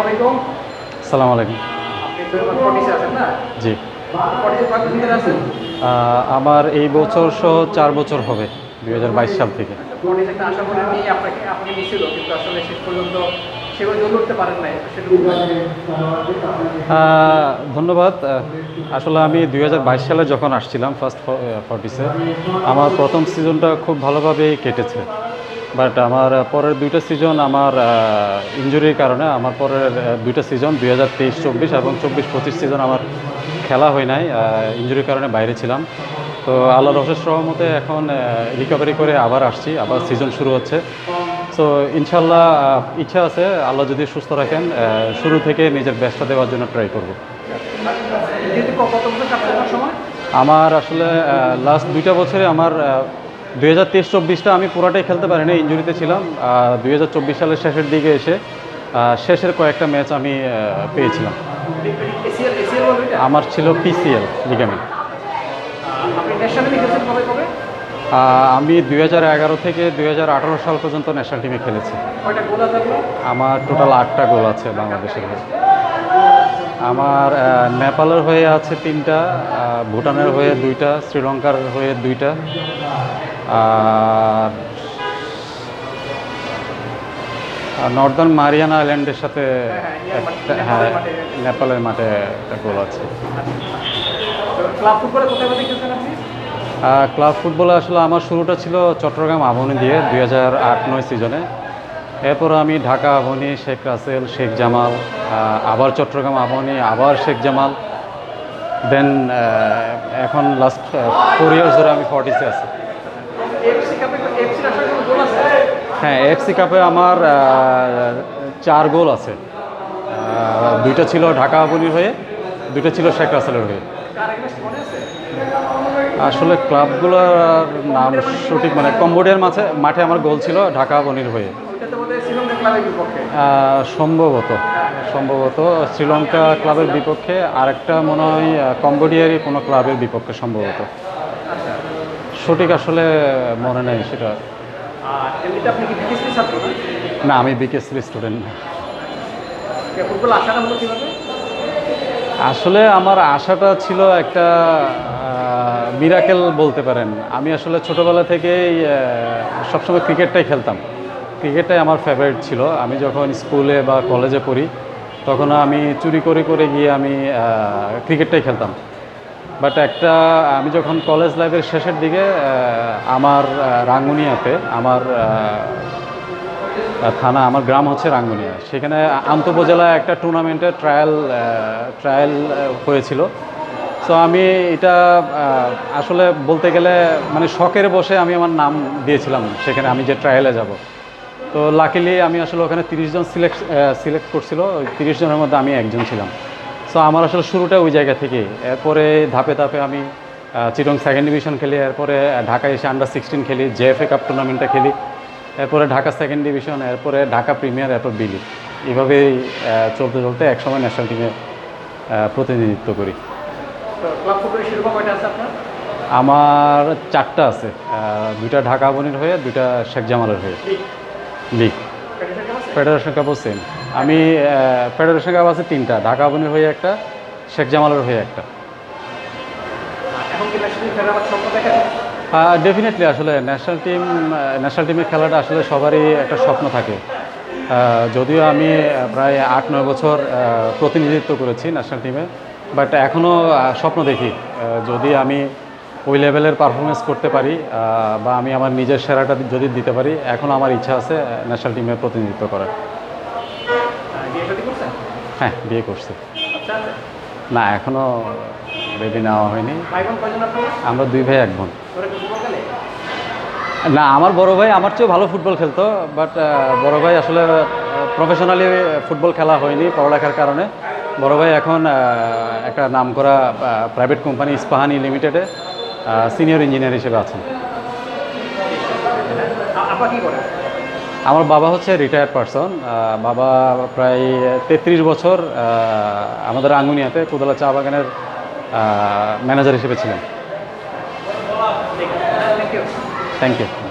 আলাইকুম। সালাম আলাইকুম। জি। আমার এই বছর সহ চার বছর হবে দু হাজার বাইশ সাল থেকে। আহ, ধন্যবাদ। আসলে আমি দুই হাজার বাইশ সালে যখন আসছিলাম ফার্স্ট ফর্টিসে আমার প্রথম সিজনটা খুব ভালোভাবেই কেটেছে। বাট আমার পরের দুইটা সিজন আমার ইঞ্জুরির কারণে আমার পরের দুইটা সিজন দুই হাজার তেইশ চব্বিশ এবং চব্বিশ পঁচিশ সিজন আমার খেলা হয় নাই ইঞ্জুরির কারণে বাইরে ছিলাম। তো আল্লাহর অশেষ রহমতে এখন রিকভারি করে আবার আসছি আবার সিজন শুরু হচ্ছে। সো ইনশাল্লাহ ইচ্ছা আছে আল্লাহ যদি সুস্থ রাখেন শুরু থেকে নিজের ব্যবসা দেওয়ার জন্য ট্রাই করব। আমার আসলে লাস্ট দুইটা বছরে আমার দুই হাজার তেইশ চব্বিশটা আমি পুরাটাই খেলতে পারিনি, ইঞ্জুরিতে ছিলাম। দুই হাজার চব্বিশ সালের শেষের দিকে এসে শেষের কয়েকটা ম্যাচ আমি পেয়েছিলাম। আমার ছিল পিসিএল কবে আমি দু হাজার এগারো থেকে দু হাজার আঠারো সাল পর্যন্ত ন্যাশনাল টিমে খেলেছি। আমার টোটাল আটটা গোল আছে বাংলাদেশের আমার নেপালের হয়ে আছে তিনটা ভুটানের হয়ে দুইটা শ্রীলঙ্কার হয়ে দুইটা। আর নর্দার্ন মারিয়ানা আইল্যান্ডের সাথে একটা হ্যাঁ নেপালের মাঠে একটা গোল আছে। ক্লাব ফুটবলে আসলে আমার শুরুটা ছিল চট্টগ্রাম আবনি দিয়ে দুই হাজার আট নয় সিজনে। এরপর আমি ঢাকা আবনি শেখ রাসেল, শেখ জামাল আবার চট্টগ্রাম আবনি আবার শেখ জামাল। দেন এখন লাস্ট ফোর ইয়ার্স ধরে আমি ফর্টিসে আছি। হ্যাঁ এফসি কাপে আমার চার গোল আছে। দুইটা ছিল ঢাকা আবনির হয়ে, দুইটা ছিল শেখ রাসেলের হয়ে। আসলে ক্লাবগুলোর নাম সঠিক মানে কম্বোডিয়ার মাঠে মাঠে আমার গোল ছিল ঢাকা বনির হয়ে ওইটা তো বোধহয় শ্রীলঙ্কা ক্লাবের বিপক্ষে আহ, সম্ভবত সম্ভবত শ্রীলঙ্কা ক্লাবের বিপক্ষে আরেকটা মনে হয় কম্বোডিয়ারই কোনো ক্লাবের বিপক্ষে সম্ভবত। সঠিক আসলে মনে নেই সেটা। না? আমি বিকেএসসির স্টুডেন্ট না। আসলে আমার আশাটা ছিল একটা মিরাকেল বলতে পারেন। আমি আসলে ছোটোবেলা থেকেই সবসময় ক্রিকেটটাই খেলতাম। ক্রিকেটটাই আমার ফেভারিট ছিল। আমি যখন স্কুলে বা কলেজে পড়ি, তখন আমি চুরি করে করে গিয়ে আমি ক্রিকেটটাই খেলতাম। বাট একটা, আমি যখন কলেজ লাইফের শেষের দিকে আমার রাঙ্গুনিয়াতে আমার থানা, আমার গ্রাম হচ্ছে রাঙ্গুনিয়া। সেখানে আন্তঃপজেলা একটা টুর্নামেন্টে ট্রায়াল ট্রায়াল হয়েছিল। সো আমি এটা আসলে বলতে গেলে মানে শখের বসে আমি আমার নাম দিয়েছিলাম। সেখানে আমি যে ট্রায়ালে যাব। তো লাকিলি আমি আসলে ওখানে তিরিশ জন সিলেক্ট সিলেক্ট করছিল। ওই তিরিশ জনের মধ্যে আমি একজন ছিলাম। সো আমার আসলে শুরুটা ওই জায়গা থেকেই। এরপরে ধাপে ধাপে আমি চিটং সেকেন্ড ডিভিশন খেলি। এরপরে ঢাকায় এসে আন্ডার সিক্সটিন খেলি। জেএফএ কাপ টুর্নামেন্টটা খেলি। এরপরে ঢাকা সেকেন্ড ডিভিশন এরপরে ঢাকা প্রিমিয়ার এরপর বিলি এভাবেই চলতে চলতে একসময় ন্যাশনাল টিমে প্রতিনিধিত্ব করি। আমার চারটা আছে। দুইটা ঢাকা আবনির হয়ে দুইটা শেখ জামালের হয়ে। লিগ ফেডারেশন কাপ আছে কাপও সেম। আমি ফেডারেশন কাপ আছে তিনটা ঢাকা আবনির হয়ে একটা শেখ জামালের হয়ে একটা। ডেফিনেটলি আসলে ন্যাশনাল টিম ন্যাশনাল টিমের খেলাটা আসলে সবারই একটা স্বপ্ন থাকে। যদিও আমি প্রায় আট নয় বছর প্রতিনিধিত্ব করেছি ন্যাশনাল টিমে বাট এখনও স্বপ্ন দেখি। যদি আমি ওই লেভেলের পারফরমেন্স করতে পারি বা আমি আমার নিজের সেরাটা যদি দিতে পারি এখনও আমার ইচ্ছা আছে ন্যাশনাল টিমে প্রতিনিধিত্ব করার। হ্যাঁ বিয়ে করছি। না এখনও বেবি নেওয়া হয়নি। আমরা দুই ভাই, এক বোন। না, আমার বড় ভাই আমার চেয়েও ভালো ফুটবল খেলতো বাট বড় ভাই আসলে প্রফেশনালি ফুটবল খেলা হয়নি পড়ালেখার কারণে। বড় ভাই এখন একটা নামকরা প্রাইভেট কোম্পানি ইস্পাহানি লিমিটেডে সিনিয়র ইঞ্জিনিয়ার হিসেবে আছেন। আমার বাবা হচ্ছে রিটায়ার্ড পারসন বাবা প্রায় তেত্রিশ বছর আমাদের আঙ্গুনিয়াতে কুদলা চা বাগানের ম্যানেজার হিসেবে ছিলেন। Thank you